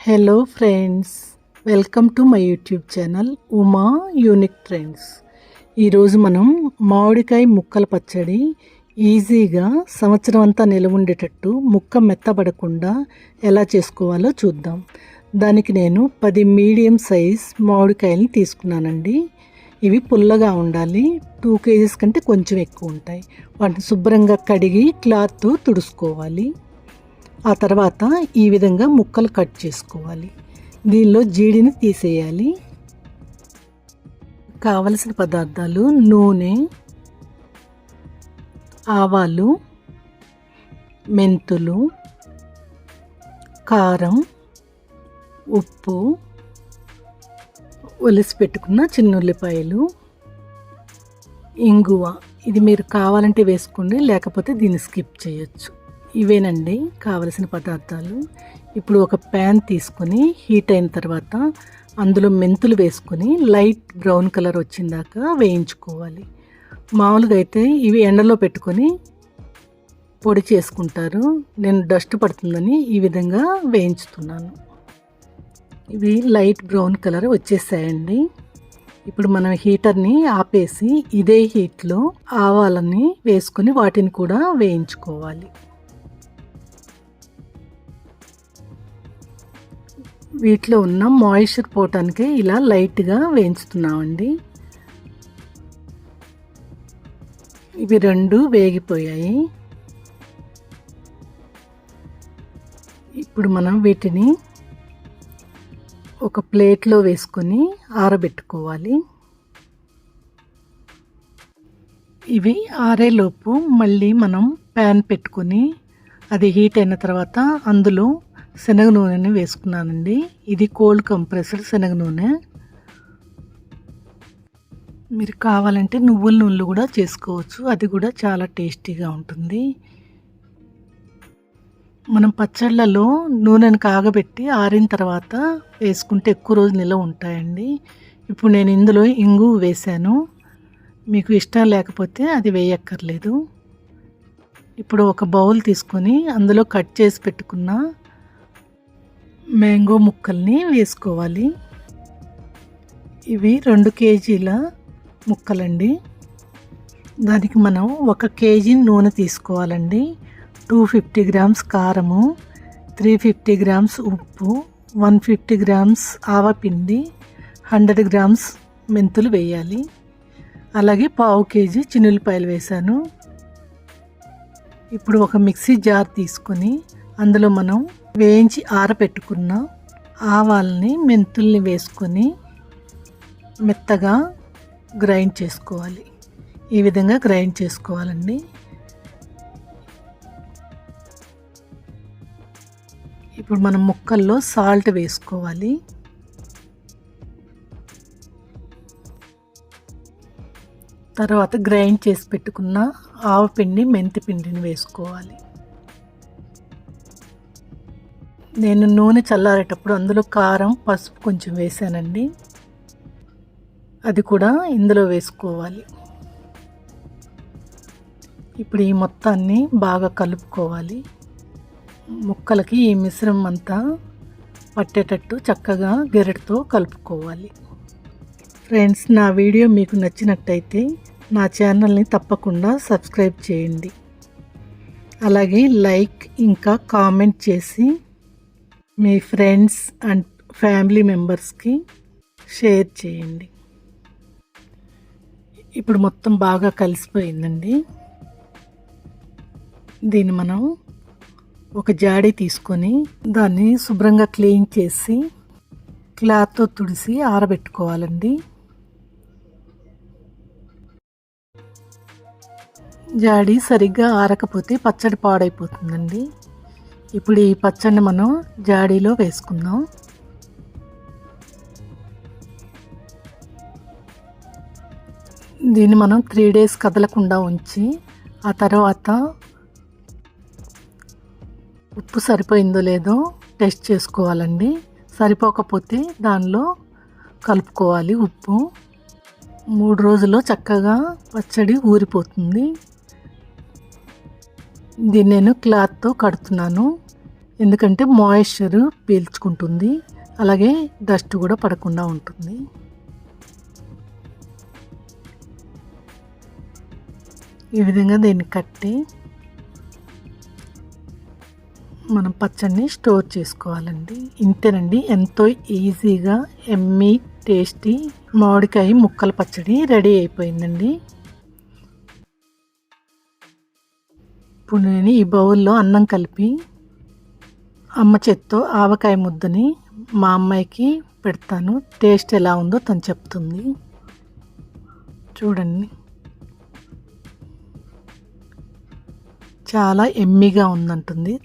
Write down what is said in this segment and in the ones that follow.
Hello friends welcome to my YouTube channel Uma unique trends ఈరోజు మనం మామిడికాయ ముక్కల పచ్చడి ఈజీగా సంవత్సరం అంతా నిలవుండేటట్టు ముక్క మెత్తబడకుండా ఎలా చేసుకోవాలో చూద్దాం. దానికి నేను పది మీడియం సైజ్ మామిడికాయలని తీసుకున్నానండి. ఇవి పుల్లగా ఉండాలి. టూ కేజీస్ కంటే కొంచెం ఎక్కువ ఉంటాయి. వాటిని శుభ్రంగా కడిగి క్లాత్తో తుడుచుకోవాలి. ఆ తర్వాత ఈ విధంగా ముక్కలు కట్ చేసుకోవాలి. దీనిలో జీడిని తీసేయాలి. కావలసిన పదార్థాలు నూనె ఆవాలు మెంతులు కారం ఉప్పు ఒలిసి పెట్టుకున్న చిన్న ఉల్లిపాయలు ఇంగువ. ఇది మీరు కావాలంటే వేసుకోండి లేకపోతే దీన్ని స్కిప్ చేయొచ్చు. ఇవేనండి కావలసిన పదార్థాలు. ఇప్పుడు ఒక ప్యాన్ తీసుకొని హీట్ అయిన తర్వాత అందులో మెంతులు వేసుకొని లైట్ బ్రౌన్ కలర్ వచ్చిందాక వేయించుకోవాలి. మామూలుగా అయితే ఇవి ఎండలో పెట్టుకొని పొడి చేసుకుంటారు. నేను డస్ట్ పడుతుందని ఈ విధంగా వేయించుతున్నాను. ఇవి లైట్ బ్రౌన్ కలర్ వచ్చేసాయండి. ఇప్పుడు మనం హీటర్ని ఆపేసి ఇదే హీట్లో ఆవాలని వేసుకొని వాటిని కూడా వేయించుకోవాలి. వీటిలో ఉన్న మాయిశ్చర్ పోవటానికి ఇలా లైట్గా వేయించుతున్నామండి. ఇవి రెండు వేగిపోయాయి. ఇప్పుడు మనం వీటిని ఒక ప్లేట్లో వేసుకొని ఆరబెట్టుకోవాలి. ఇవి ఆరేలోపు మళ్ళీ మనం ప్యాన్ పెట్టుకొని అది హీట్ అయిన తర్వాత అందులో శనగ నూనెని వేసుకున్నానండి. ఇది కోల్డ్ కంప్రెసర్ శనగ నూనె. మీరు కావాలంటే నువ్వుల నూనెలు కూడా చేసుకోవచ్చు. అది కూడా చాలా టేస్టీగా ఉంటుంది. మనం పచ్చళ్ళలో నూనెను కాగబెట్టి ఆరిన తర్వాత వేసుకుంటే ఎక్కువ రోజు నిల్వ ఉంటాయండి. ఇప్పుడు నేను ఇందులో ఇంగు వేశాను. మీకు ఇష్టం లేకపోతే అది వేయక్కర్లేదు. ఇప్పుడు ఒక బౌల్ తీసుకొని అందులో కట్ చేసి పెట్టుకున్న మ్యాంగో ముక్కల్ని వేసుకోవాలి. ఇవి రెండు కేజీల ముక్కలండి. దానికి మనం ఒక కేజీ నూనె తీసుకోవాలండి. టూ ఫిఫ్టీ గ్రామ్స్ కారము త్రీ ఫిఫ్టీ గ్రామ్స్ ఉప్పు వన్ ఫిఫ్టీ గ్రామ్స్ ఆవపిండి హండ్రెడ్ గ్రామ్స్ మెంతులు వేయాలి. అలాగే పావు కేజీ చిన్నులపాయలు వేశాను. ఇప్పుడు ఒక మిక్సీ జార్ తీసుకొని అందులో మనం వేయించి ఆరబెట్టుకున్న ఆవాలని మెంతుల్ని వేసుకొని మెత్తగా గ్రైండ్ చేసుకోవాలి. ఈ విధంగా గ్రైండ్ చేసుకోవాలండి. ఇప్పుడు మనం ముక్కల్లో సాల్ట్ వేసుకోవాలి. తర్వాత గ్రైండ్ చేసి పెట్టుకున్న ఆవపిండి మెంతి పిండిని వేసుకోవాలి. నేను నూనె చల్లారేటప్పుడు అందులో కారం పసుపు కొంచెం వేసానండి. అది కూడా ఇందులో వేసుకోవాలి. ఇప్పుడు ఈ మొత్తాన్ని బాగా కలుపుకోవాలి. ముక్కలకి ఈ మిశ్రమం అంతా పట్టేటట్టు చక్కగా గెరటితో కలుపుకోవాలి. ఫ్రెండ్స్ నా వీడియో మీకు నచ్చినట్టయితే నా ఛానల్ని తప్పకుండా సబ్స్క్రైబ్ చేయండి. అలాగే లైక్ ఇంకా కామెంట్ చేసి మీ ఫ్రెండ్స్ అండ్ ఫ్యామిలీ మెంబర్స్కి షేర్ చేయండి. ఇప్పుడు మొత్తం బాగా కలిసిపోయిందండి. దీన్ని మనం ఒక జాడీ తీసుకొని దాన్ని శుభ్రంగా క్లీన్ చేసి క్లాత్తో తుడిసి ఆరబెట్టుకోవాలండి. జాడీ సరిగ్గా ఆరకపోతే పచ్చడి పాడైపోతుందండి. ఇప్పుడు ఈ పచ్చడిని మనం జాడీలో వేసుకుందాం. దీన్ని మనం త్రీ డేస్ కదలకుండా ఉంచి ఆ తర్వాత ఉప్పు సరిపోయిందో లేదో టెస్ట్ చేసుకోవాలండి. సరిపోకపోతే దానిలో కలుపుకోవాలి ఉప్పు. మూడు రోజుల్లో చక్కగా పచ్చడి ఊరిపోతుంది. దీన్ని నేను క్లాత్తో కడుతున్నాను. ఎందుకంటే మాయిశ్చర్ పీల్చుకుంటుంది. అలాగే డస్ట్ కూడా పడకుండా ఉంటుంది. ఈ విధంగా దీన్ని కట్టి మనం పచ్చడిని స్టోర్ చేసుకోవాలండి. ఇంతేనండి ఎంతో ఈజీగా ఎమ్మీ టేస్టీ మామిడికాయ ముక్కల పచ్చడి రెడీ అయిపోయిందండి. ఇప్పుడు నేను ఈ బౌల్లో అన్నం కలిపి అమ్మ చేత్తో ఆవకాయ ముద్దని మా అమ్మాయికి పెడతాను. టేస్ట్ ఎలా ఉందో తను చెప్తుంది. చూడండి. చాలా ఎమ్మిగా ఉందంటుంది.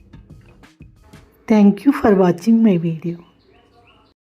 Thank you for watching my video